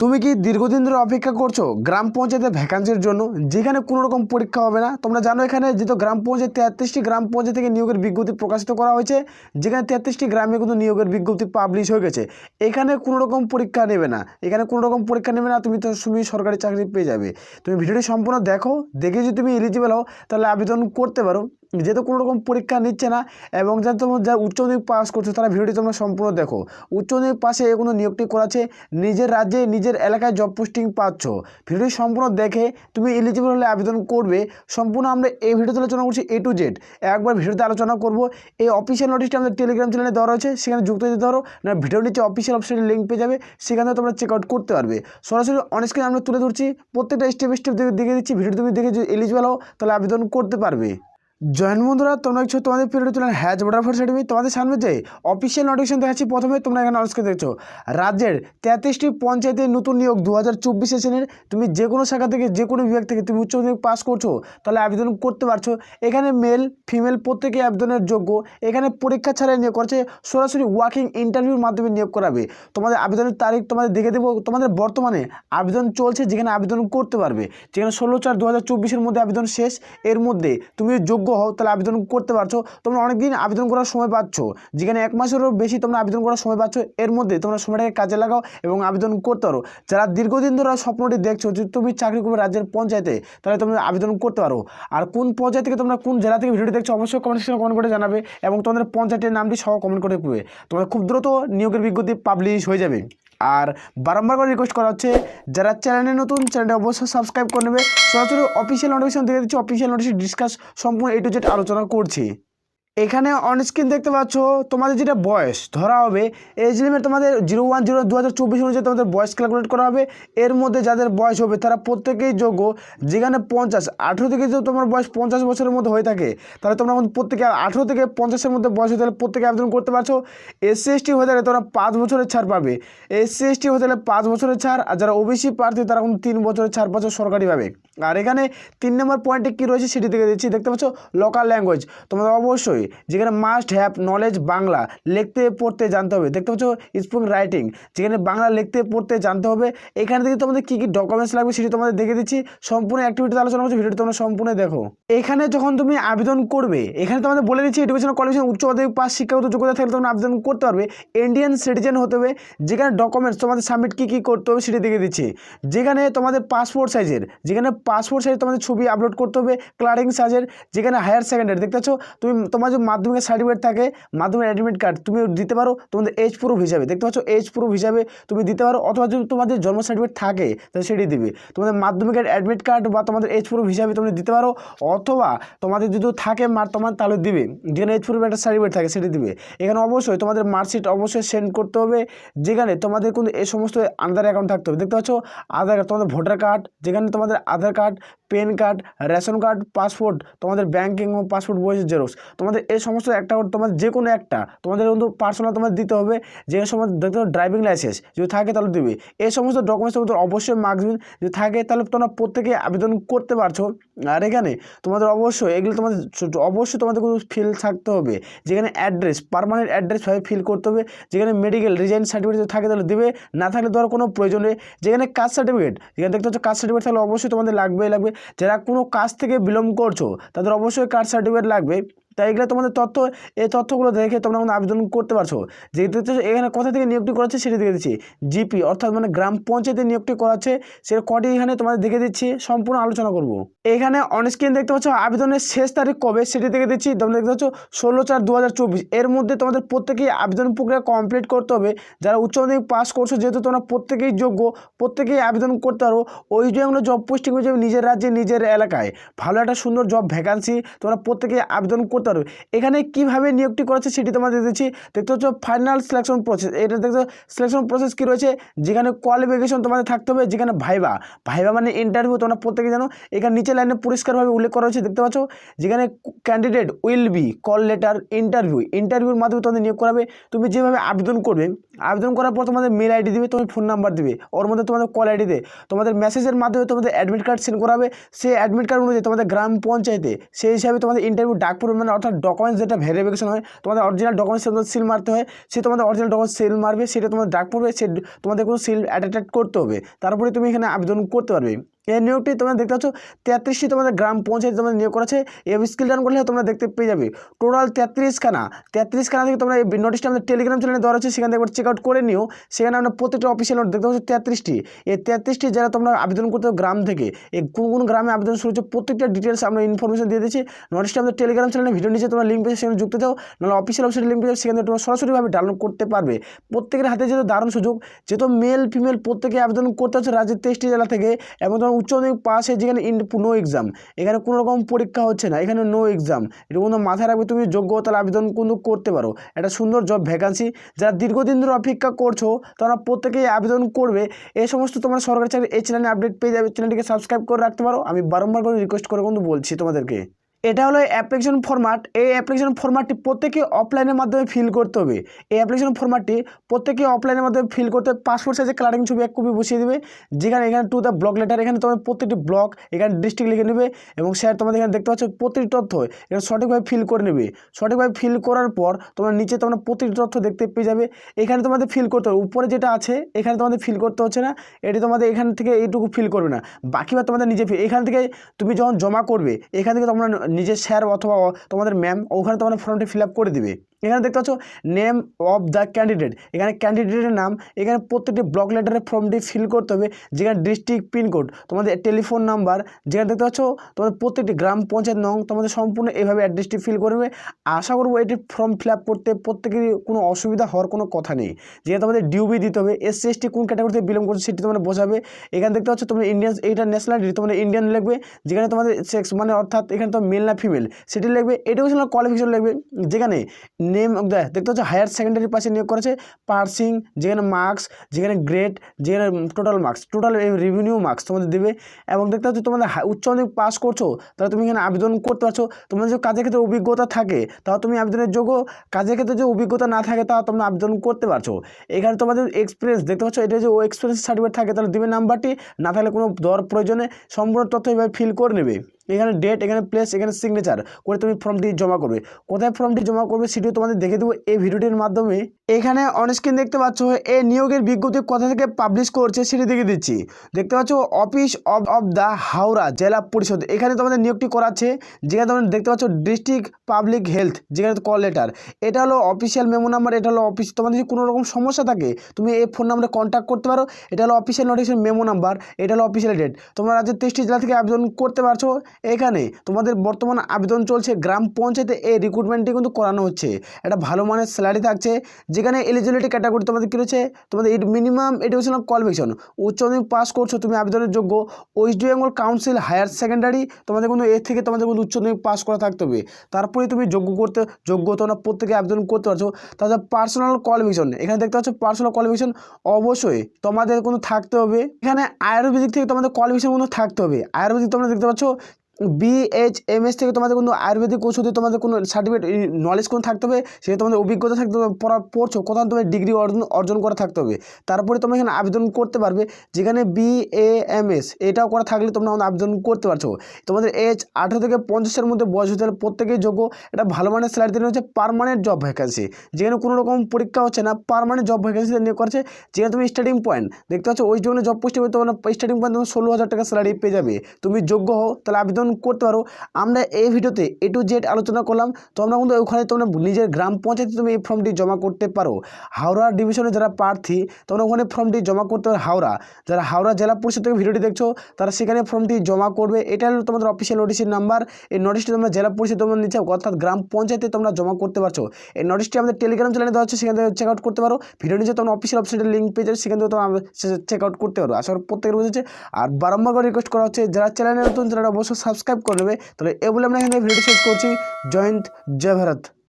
তুমি কি দীর্ঘদিন ধরে অপেক্ষা করছ গ্রাম পঞ্চায়েতের ভ্যাকান্সির জন্য? যেখানে কোনো রকম পরীক্ষা হবে না। তোমরা জানো এখানে যেহেতু গ্রাম পঞ্চায়েত তেত্রিশটি গ্রাম পঞ্চায়েত থেকে নিয়োগের বিজ্ঞপ্তি প্রকাশিত করা হয়েছে। যেখানে তেত্রিশটি গ্রামে কিন্তু নিয়োগের বিজ্ঞপ্তি পাবলিশ হয়ে গেছে। এখানে কোনো রকম পরীক্ষা নেবে না। এখানে কোনো রকম পরীক্ষা নেবে না, তুমি তো তুমি সরকারি চাকরি পেয়ে যাবে। তুমি ভিডিওটি সম্পূর্ণ দেখো। দেখে যদি তুমি এলিজিবল হও, তাহলে আবেদন করতে পারো। যেহেতু কোনো রকম পরীক্ষা নিচ্ছে না এবং যারা তোমার যারা উচ্চ মাধ্যমিক পাস করছ, তারা ভিডিওটি তোমরা সম্পূর্ণ দেখো। উচ্চ মাধ্যমিক পাশে এগুলো নিয়োগটি করাচ্ছে নিজের রাজ্যে, নিজের এলাকায় জব পোস্টিং পাচ্ছ। ভিডিওটি সম্পূর্ণ দেখে তুমি এলিজিবল হলে আবেদন করবে। সম্পূর্ণ আমরা এই ভিডিওতে আলোচনা করছি এ টু জেড একবার ভিডিওতে আলোচনা করব। এই অফিসিয়াল নোটিশটা আমাদের টেলিগ্রাম চ্যানেলে দেওয়া রয়েছে, সেখানে যুক্ত দিতে পারো। না, ভিডিওর নিচে অফিসিয়াল অপশনের লিঙ্ক পেয়ে যাবে, সেখানে তোমরা চেক আউট করতে পারবে। সরাসরি অন স্ক্রিন আমরা তুলে ধরছি, প্রত্যেকটা স্টেপ স্টেপ দেখে দিচ্ছি। ভিডিও তুমি দেখে যদি এলিজিবল হও, তাহলে আবেদন করতে পারবে। জয়েন বন্ধুরা, তোমরা কিছু তোমাদের পিরিয়ড তুলেন হ্যাজ ভোটার ফর তোমাদের সামনে যে অফিসিয়াল নোটিফিকেশন দেখাচ্ছি, প্রথমে তোমরা এখানে আলোচনা দেখছ। রাজ্যের তেত্রিশটি পঞ্চায়েতের নতুন নিয়োগ দু হাজার চব্বিশ সেশনের তুমি যে কোনো শাখা থেকে, যে কোনো বিভাগ থেকে তুমি উচ্চ মাধ্যমিক পাস করছ, তাহলে আবেদন করতে পারছ। এখানে মেল ফিমেল প্রত্যেকে আবেদনের যোগ্য। এখানে পরীক্ষা ছাড়াই নিয়োগ করছে, সরাসরি ওয়াকিং ইন্টারভিউর মাধ্যমে নিয়োগ করাবে। তোমাদের আবেদনের তারিখ তোমাদের দেখে দেবো। তোমাদের বর্তমানে আবেদন চলছে, যেখানে আবেদন করতে পারবে। যেখানে ষোলো চার দু হাজার চব্বিশের মধ্যে আবেদন শেষ। এর মধ্যে তুমি যোগ্য হও, তাহলে আবেদন করতে পারছ। তোমরা অনেকদিন আবেদন করার সময় পাচ্ছ। যেখানে এক মাসেরও বেশি তোমরা আবেদন করার সময় পাচ্ছ, এর মধ্যে তোমরা সময়টাকে কাজে লাগাও এবং আবেদন করতে পারো। যারা দীর্ঘদিন ধরে স্বপ্নটি দেখছ যে তুমি চাকরি করবে রাজ্যের পঞ্চায়েতে, তাহলে তোমরা আবেদন করতে পারো। আর কোন পঞ্চায়েত থেকে তোমরা কোন জেলা থেকে ভিডিওটি দেখছ, অবশ্যই কমেন্ট সেকশনে কমেন্ট করে জানাবে এবং তোমাদের পঞ্চায়েতের নামটি সহ কমেন্ট করে দেবে। তোমাদের খুব দ্রুত নিয়োগের বিজ্ঞপ্তি পাবলিশ হয়ে যাবে। আর বারম্বার করে রিকোয়েস্ট করা হচ্ছে, যারা চ্যানেলে নতুন চ্যানেলটা অবশ্যই সাবস্ক্রাইব করে নেবে। সরাসরি অফিসিয়াল নোটিফিকেশন দেখে দিচ্ছি অফিসিয়াল নোটিফিকেশন ডিসকাস সম্পূর্ণ এ টু জেড আলোচনা করছি। এখানে অনস্ক্রিন দেখতে পাচ্ছ তোমাদের যেটা বয়স, ধরা হবে এজ লিমিট তোমাদের জিরো ওয়ান জিরো দু হাজার চব্বিশ অনুযায়ী তোমাদের বয়স ক্যালকুলেট করা হবে। এর মধ্যে যাদের বয়স হবে তারা প্রত্যেকেই যোগ্য, যেখানে পঞ্চাশ, আঠেরো থেকে যদি তোমার বয়স পঞ্চাশ বছরের মধ্যে হয়ে থাকে, তাহলে তোমরা প্রত্যেকে আঠেরো থেকে পঞ্চাশের মধ্যে বয়স হয়ে তাহলে প্রত্যেকে আবেদন করতে পারছ। এসসি এসটি হয়ে থাকলে তোমরা পাঁচ বছরের ছাড় পাবে। এসসি এসটি হয়ে থাকলে পাঁচ বছরের ছাড়, আর যারা ওবিসি প্রার্থী তারা কিন্তু তিন বছরের ছাড় পাচ্ছ সরকারিভাবে। আর এখানে তিন নম্বর পয়েন্টে কী রয়েছে সেটি দেখে দিচ্ছি। দেখতে পাচ্ছ লোকাল ল্যাঙ্গুয়েজ তোমাদের অবশ্যই যেখানে মাস্ট হ্যাভ নলেজ বাংলা লিখতে, পড়তে জানতে হবে। দেখতে পাচ্ছ স্পোকেন রাইটিং যেখানে বাংলা লিখতে, পড়তে জানতে হবে। এখানে থেকে তোমাদের কী কী ডকুমেন্টস লাগবে সেটি তোমাদের দেখে দিচ্ছি। সম্পূর্ণ অ্যাক্টিভিটিতে আলোচনা করছি, ভিডিওটি তোমরা সম্পূর্ণ দেখো। এখানে যখন তুমি আবেদন করবে, এখানে তোমাদের বলে দিচ্ছি এডুকেশন কোয়ালিফিকেশন উচ্চ মাধ্যমিক পাস শিক্ষাগত যোগ্যতা থাকলে তোমরা আবেদন করতে পারবে। ইন্ডিয়ান সিটিজেন হতে হবে। যেখানে ডকুমেন্টস তোমাদের সাবমিট কী কী করতে হবে সেটি দেখে দিচ্ছি। যেখানে তোমাদের পাসপোর্ট সাইজের যেখানে পাসপোর্ট সাইজ তোমাদের ছবি আপলোড করতে হবে ক্লারিং সাইজের যেখানে হায়ার সেকেন্ডারি দেখতে পাচ্ছ? তুমি, তোমার যে মাধ্যমিকের সার্টিফিকেট থাকে মাধ্যমিক অ্যাডমিট কার্ড তুমি দিতে পারো, তোমাদের এজ প্রুফ হিসাবে, দেখতে পাচ্ছ? এজ প্রুফ হিসাবে তুমি দিতে পারো, অথবা যদি তোমাদের জন্ম সার্টিফিকেট থাকে, তাহলে সেটি দিবে। তোমাদের মাধ্যমিকের অ্যাডমিট কার্ড বা তোমাদের এজ প্রুফ হিসাবে তুমি দিতে পারো, অথবা তোমাদের যদি থাকে মার, তোমার তাহলে দিবে। যেখানে এজ প্রুফ একটা সার্টিফিকেট থাকে, সেটি দিবে। এখানে অবশ্যই তোমাদের মার্কশিট অবশ্যই সেন্ড করতে হবে, যেখানে তোমাদের কিন্তু এই সমস্ত আধার অ্যাকাউন্ট থাকতে হবে। দেখতে পাচ্ছ? আধার কার্ড তোমাদের ভোটার কার্ড যেখানে তোমাদের Aadhaar card, PAN card, ration card, passport, তোমাদের ব্যাঙ্কিং ও পাসপোর্ট বইয়ের জেরক্স। তোমাদের এই সমস্ত একটা করে তোমাদের যে কোনো একটা তোমাদের কিন্তু পার্সোনাল তোমাদের দিতে হবে। যে সময় দেখতে হবে ড্রাইভিং লাইসেন্স যদি থাকে তাহলে দেবে। এই সমস্ত ডকুমেন্টস তোমাদের অবশ্যই মার্কস যদি থাকে তাহলে তোমরা প্রত্যেকে আবেদন করতে পারছ। আর এখানে তোমাদের অবশ্যই এগুলো তোমাদের অবশ্যই তোমাদের কিন্তু ফিল থাকতে হবে। যেখানে অ্যাড্রেস পারমানেন্ট অ্যাড্রেস ভাবে ফিল করতে হবে। যেখানে মেডিকেল রিজাইন সার্টিফিকেট থাকে তাহলে দেবে। না থাকলে ধরো কোনো প্রয়োজন নেই। যেখানে কাস্ট সার্টিফিকেট যেখানে দেখতে হচ্ছে কাস্ট সার্টিফিকেট তাহলে অবশ্যই তোমাদের লাগবেই লাগবে। যারা কোনো কাজ থেকে বিলম্ব করছ তাদের অবশ্যই কাস্ট সার্টিফিকেট লাগবে। তাই এগুলো তোমাদের তথ্য, এই তথ্যগুলো দেখে তোমরা কিন্তু আবেদন করতে পারছ। যে দেখতে পাচ্ছ এখানে কোথা থেকে নিয়োগটি করাচ্ছে সেটি দেখে দিচ্ছি। জিপি, অর্থাৎ মানে গ্রাম পঞ্চায়েতে নিয়োগটি করাচ্ছে, সে কটি এখানে তোমাদের দেখে দিচ্ছি, সম্পূর্ণ আলোচনা করব। এখানে অনস্ক্রিন দেখতে পাচ্ছ, আবেদনের শেষ তারিখ কবে সেটি দেখে দিচ্ছি। তোমরা দেখতে পাচ্ছ, ষোলো চার দু এর মধ্যে তোমাদের প্রত্যেকেই আবেদন প্রক্রিয়া কমপ্লিট করতে হবে। যারা উচ্চ মাধ্যমিক পাস করছ, যেহেতু তোমরা প্রত্যেকেই যোগ্য, প্রত্যেকেই আবেদন করতে পারো। ওই যেগুলো জব পোস্টিং হয়ে যাবে নিজের রাজ্যে, নিজের এলাকায়। ভালো একটা সুন্দর জব ভ্যাকান্সি তোমরা প্রত্যেকেই আবেদন করতে পারবে এখানে কীভাবে নিয়োগটি করেছে সেটি তোমাদের দিচ্ছি দেখতে হচ্ছে ফাইনাল সিলেকশন প্রসেস এটা দেখতে সিলেকশন প্রসেস কী রয়েছে? যেখানে কোয়ালিফিকেশন তোমাদের থাকতে হবে, যেখানে ভাইবা ভাইবা মানে ইন্টারভিউ তোমরা প্রত্যেকে জানো। এখানে নিচে লাইনে পরিষ্কারভাবে উল্লেখ করা হয়েছে দেখতে পাচ্ছ। যেখানে candidate will be call letter interview ইন্টারভিউর মাধ্যমে তোমাদের নিয়োগ করাবে। তুমি যেভাবে আবেদন করবে আবেদন করার পর তোমাদের মেল আইডি দিবে, তোমার ফোন নাম্বার দিবে। ওর মধ্যে তোমাদের কল আইডি দেবে তোমাদের মেসেজের মাধ্যমে তোমাদের অ্যাডমিট কার্ড সেন্ড করাবে। সেই অ্যাডমিট কার্ড অনুযায়ী তোমাদের গ্রাম পঞ্চায়েতে সেই হিসাবে তোমাদের ইন্টারভিউ ডাক পড়বে মানে অর্থাৎ ডকুমেন্টস যেটা ভেরিফিকেশন হয়, তোমাদের অরিজিনাল ডকুমেন্টস তোমাদের সিল মারতে হয়। সে তোমাদের অরিজিনাল ডকুমেন্টস সিল মারবে, সেটা তোমাদের ডাক পড়বে সে তোমাদের কোনো সিল অ্যাটাচ করতে হবে। তারপরে তুমি এখানে আবেদন করতে পারবে। এই নিয়োগটি তোমরা দেখতে পাচ্ছ, তেত্রিশটি তোমাদের গ্রাম পঞ্চায়েত তোমাদের নিয়োগ করেছে। এই স্কিল ডান করলে তোমরা দেখতে পেয়ে যাবে। টোটাল তেত্রিশখানা তেত্রিশখানা থেকে তোমরা এই নোটিশটা আমাদের টেলিগ্রাম চ্যানেলে দেওয়া হচ্ছে সেখান থেকে চেক আউট করে নিও। সেখানে আমরা প্রত্যেকটা অফিসিয়াল নোট দেখতে পাচ্ছ, তেত্রিশটি। এই তেত্রিশটি যারা তোমরা আবেদন করতে গ্রাম থেকে, এই কোন কোন গ্রামে আবেদন শুরু হচ্ছে প্রত্যেকটা ডিটেলস আমরা ইনফরমেশন দিয়ে দিচ্ছি নোটিশটা আমাদের টেলিগ্রাম চ্যানেলে ভিডিও নিচে তোমরা লিঙ্ক পেয়েছে সেখানে যুক্ত দাও নাহলে অফিসিয়াল ওয়েবসাইটে লিঙ্ক পেয়েছে সেখানে তোমরা সরাসরিভাবে ডাউনলোড করতে পারবে। প্রত্যেকের হাতে যেহেতু দারুণ সুযোগ, যেহেতু মেল ফিমেল প্রত্যেকে আবেদন করতে হচ্ছে রাজ্যের তেইশটি জেলা থেকে, এবং তোমার উচ্চ মাধ্যমিক পাস হয়ে যেখানে ইন নো এক্সাম এখানে কোনো রকম পরীক্ষা হচ্ছে না, এখানে নো এক্সাম এটা কোনো মাথায় রাখবে, তুমি যোগ্যতার আবেদন কিন্তু করতে পারো। একটা সুন্দর জব ভ্যাকান্সি যারা দীর্ঘদিন ধরে অপেক্ষা করছ তোমরা প্রত্যেকেই আবেদন করবে। এই সমস্ত তোমার সরকারি চাকরি এই চ্যানেলে আপডেট পেয়ে যাবে। চ্যানেলটিকে সাবস্ক্রাইব করে রাখতে পারো। আমি বারম্বার করে রিকোয়েস্ট করে কিন্তু বলছি তোমাদেরকে। এটা হলো অ্যাপ্লিকেশন ফরম্যাট এই অ্যাপ্লিকেশন ফরম্যাটটি প্রত্যেকে অফলাইনের মাধ্যমে ফিল করতে হবে। এই অ্যাপ্লিকেশন ফরম্যাটটি প্রত্যেকে অফলাইনের মাধ্যমে ফিল করতে পাসপোর্ট সাইজে কালারিং ছবি এক কপি বসিয়ে দেবে। যেখানে এখানে টু দ্য ব্লক লেটার এখানে তোমার প্রত্যেকটি ব্লক এখানে ডিস্ট্রিক্ট লিখে নেবে এবং স্যার তোমাদের এখানে দেখতে পাচ্ছ প্রতিটি তথ্য এখানে সঠিকভাবে ফিল করে নেবে। সঠিকভাবে ফিল করার পর তোমরা নিচে তোমরা প্রতিটি তথ্য দেখতে পেয়ে যাবে। এখানে তোমাদের ফিল করতে হবে। উপরে যেটা আছে, এখানে তোমাদের ফিল করতে হচ্ছে না। এটি তোমাদের এখান থেকে এইটুকু ফিল করবে না। বাকিবার তোমাদের নিজে এখান থেকে তুমি যখন জমা করবে, এখান থেকে তোমরা নিজের স্যার অথবা তোমাদের ম্যাম ওখানে তোমাদের ফর্মটি ফিল করে দিবে। এখানে দেখতে পাচ্ছ নেম অফ দ্য ক্যান্ডিডেট এখানে ক্যান্ডিডেটের নাম, এখানে প্রত্যেকটি ব্লক লেটারের ফর্মটি ফিল করতে হবে, যেখানে ডিস্ট্রিক্ট পিনকোড তোমাদের টেলিফোন নাম্বার যেখানে দেখতে পাচ্ছ তোমাদের প্রত্যেকটি গ্রাম পঞ্চায়েত নং, তোমাদের সম্পূর্ণ এভাবে অ্যাড্রেসটি ফিল করবে। আশা করব এটি ফর্ম ফিল করতে প্রত্যেকেরই কোনো অসুবিধা হওয়ার কোনো কথা নেই। যেখানে তোমাদের ডিউবি দিতে হবে এসসি এসটি কোন ক্যাটাগরিতে বিলং করছে সেটি তোমরা বোঝাবে। এখানে দেখতে পাচ্ছ তোমরা ইন্ডিয়ান এইটা ন্যাশনালিটি তোমাদের ইন্ডিয়ান লিখবে, যেখানে তোমাদের সেক্স মানে অর্থাৎ এখানে তো মেল না ফিমেল সেটি লিখবে এডুকেশনাল কোয়ালিফিকেশন লিখবে। যেখানে নেম অফ দ্য দেখতে পাচ্ছ হায়ার সেকেন্ডারি পাশে নিয়োগ করেছে পার্সিং যেখানে মার্কস যেখানে গ্রেড যেখানে total marks total revenue marks তোমাদের দেবে। এবং দেখতে পাচ্ছ তোমাদের উচ্চ মাধ্যমিক পাস করছ, তাহলে তুমি এখানে আবেদন করতে পারছ। তোমাদের যে কাজের ক্ষেত্রে অভিজ্ঞতা থাকে, তাহলে তুমি আবেদনের যোগ্য। কাজের ক্ষেত্রে যে অভিজ্ঞতা না থাকে, তাহলে তোমরা আবেদন করতে পারছ। এখানে তোমাদের এক্সপিরিয়েন্স দেখতে পাচ্ছ, এটা যে ও এক্সপিরিয়েন্স সার্টিফিকেট থাকে, তাহলে দিবে নাম্বারটি, না থাকলে কোনো দর প্রয়োজনে সম্পূর্ণ তথ্য এভাবে ফিল করে নেবে। এখানে ডেট এখানে প্লেস এখানে সিগনেচার করে তুমি ফর্মটি জমা করবে। কোথায় ফর্মটি জমা করবে, সেটিও তোমাদের দেখে দেবো এই ভিডিওটির মাধ্যমে এখানে অনস্ক্রিন দেখতে পাচ্ছ এই নিয়োগের বিজ্ঞপ্তি কোথা থেকে পাবলিশ করছে সেটি দেখে দিচ্ছি। দেখতে পাচ্ছ office of of the Howrah Zilla Parishad. এখানে তোমাদের নিয়োগটি করাচ্ছে, যেখানে তোমরা দেখতে পাচ্ছ ডিস্ট্রিক্ট পাবলিক হেলথ যেখানে কল লেটার এটা হলো অফিসিয়াল মেমো নাম্বার এটা হলো অফিস তোমাদের যদি কোনো রকম সমস্যা থাকে, তুমি এই ফোন নাম্বারে কন্ট্যাক্ট করতে পারো। এটা হলো অফিসিয়াল নোটিফিকেশন মেমো নাম্বার এটা হলো অফিসিয়াল ডেট তোমরা রাজ্যের তেইশটি জেলা থেকে আবেদন করতে পারছ। এখানে তোমাদের বর্তমান আবেদন চলছে, গ্রাম পঞ্চায়েতে এই রিক্রুটমেন্টটি কিন্তু করানো হচ্ছে। একটা ভালো মানের স্যালারি থাকছে যেখানে এলিজিবিলিটি ক্যাটাগরি তোমাদের কী রয়েছে? তোমাদের মিনিমাম এডুকেশনাল কোয়ালিফিকেশন উচ্চ মাধ্যমিক পাস করছ, তুমি আবেদনের যোগ্য। West Bengal council higher secondary তোমাদের কিন্তু এর থেকে তোমাদের কিন্তু উচ্চ মাধ্যমিক পাস করা থাকতে হবে। তারপরে তুমি যোগ্য করতে যোগ্য তোমরা প্রত্যেকে আবেদন করতে পারছ। তাছাড়া পার্সোনাল কোয়ালিফিকেশন এখানে দেখতে পাচ্ছ পার্সোনাল কোয়ালিফিকেশন অবশ্যই তোমাদের কিন্তু থাকতে হবে। এখানে আয়ুর্বেদিক থেকে তোমাদের কোয়ালিফিকেশন কিন্তু থাকতে হবে। আয়ুর্বেদিক তোমরা দেখতে পাচ্ছ বিএইচএমএস থেকে তোমাদের কোনো আয়ুর্বেদিক ওষুধে তোমাদের কোনো সার্টিফিকেট নলেজ কোনো থাকতে হবে? সেটা তোমাদের অভিজ্ঞতা থাকতে হবে, পড়া, পড়ছো, কোথাও তোমার ডিগ্রি অর্জন অর্জন করা থাকতে হবে। তারপরে তোমরা এখানে আবেদন করতে পারবে, যেখানে বিএএমএস এটাও করা থাকলে তোমরা আবেদন করতে পারছ। তোমাদের এজ আঠেরো থেকে পঞ্চাশের মধ্যে বয়স হতে হলে প্রত্যেকেই যোগ্য। এটা ভালো মানের স্যালারি দেওয়া হচ্ছে পারমানেন্ট জব ভ্যাকেন্সি যেখানে কোনো রকম পরীক্ষা হচ্ছে না পারমানেন্ট জব ভ্যাকেন্সি নিয়োগ করছে যেখানে তুমি স্টার্টিং পয়েন্ট দেখতে পাচ্ছ, ওই জন্য জব পোস্টে তোমার স্টার্টিং পয়েন্ট তুমি ষোলো হাজার টাকা স্যালারি পেয়ে যাবে। তুমি যোগ্য হও, তাহলে আবেদন করতে পারো। আমরা এই ভিডিওতে এ টু জেড আলোচনা করলাম। তোমরা কিন্তু ওখানে তোমরা নিজের গ্রাম পঞ্চায়েতে তুমি এই ফর্মটি জমা করতে পারো। হাওড়া ডিভিশনে যারা প্রার্থী, তোমরা ওখানে ফর্মটি জমা করতে পারো হাওড়া। যারা হাওড়া জেলা পরিষদ থেকে ভিডিওটি দেখছ, তারা সেখানে ফর্মটি জমা করবে। এটা হলো তোমাদের অফিসিয়াল নোটিশের নাম্বার এই নোটিশটি তোমরা জেলা পরিষদ তোমরা নিচে অর্থাৎ গ্রাম পঞ্চায়েতে তোমরা জমা করতে পারছ। এই নোটিশটি আমাদের টেলিগ্রাম চ্যানেলে দেওয়া হচ্ছে সেখান চেক আউট করতে পারো। ভিডিও নিচে তোমরা অফিসিয়াল ওয়েবসাইটের লিঙ্ক পেয়ে যাবে, সেখান থেকে তোমরা চেক আউট করতে পারো। আসার করি প্রত্যেকের বুঝেছে। আর বারম্বার রিকোয়েস্ট করা হচ্ছে, যারা চ্যানেলে নতুন তারা অবশ্যই সাবস্ক্রাইব করে নেবে তাহলে এ বলে আমরা এখানে ভিডিওটি শেষ করছি। জয়ন্ত জয় ভারত।